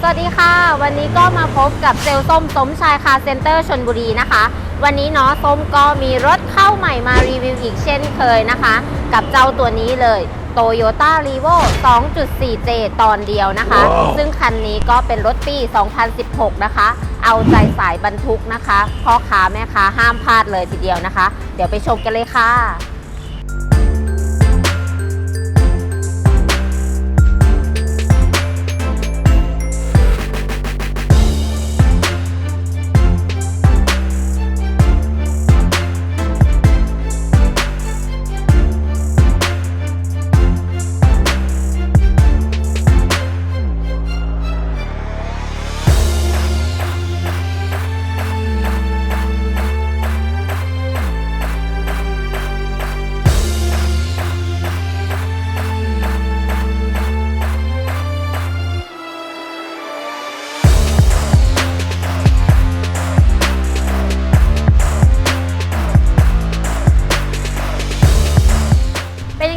สวัสดีค่ะ วันนี้ก็มาพบกับเซลลส้มสมชายคาร์เซ็นเตอร์ชนบุรีนะคะ วันนี้เนาะส้มก็มีรถเข้าใหม่มารีวิวอีกเช่นเคยนะคะ กับเจ้าตัวนี้เลย Toyota r e v o 2.4J ตอนเดียวนะคะซึ่งคันนี้ก็เป็นรถปี 2016 นะคะ เอาใจสายบรรทุกนะคะพ่อค้าแม่ค้าห้ามพลาดเลยทีเดียวนะคะ เดี๋ยวไปชมกันเลยค่ะ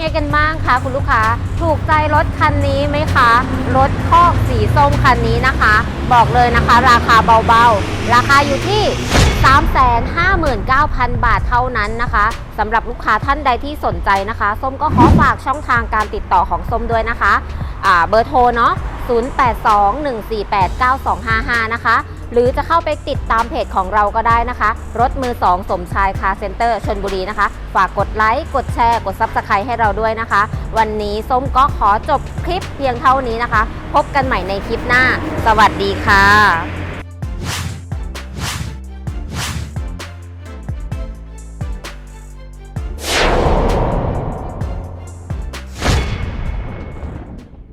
ไงกันบ้างคะคุณลูกค้า ถูกใจรถคันนี้ไหมคะ รถคอกสีส้มคันนี้นะคะ บอกเลยนะคะ ราคาเบาๆ ราคาอยู่ที่359,000 บาทเท่านั้นนะคะสำหรับลูกค้าท่านใดที่สนใจนะคะ ส้มก็ขอฝากช่องทางการติดต่อของส้มด้วยนะคะเบอร์โทรเนาะ0821489255 นะคะ หรือจะเข้าไปติดตามเพจของเราก็ได้นะคะ รถมือ 2 สมชายคาร์เซ็นเตอร์ชนบุรีนะคะ ฝากกดไลค์กดแชร์ กดซับสไครต์ให้เราด้วยนะคะ วันนี้ส้มก็ขอจบคลิปเพียงเท่านี้นะคะ พบกันใหม่ในคลิปหน้า สวัสดีค่ะ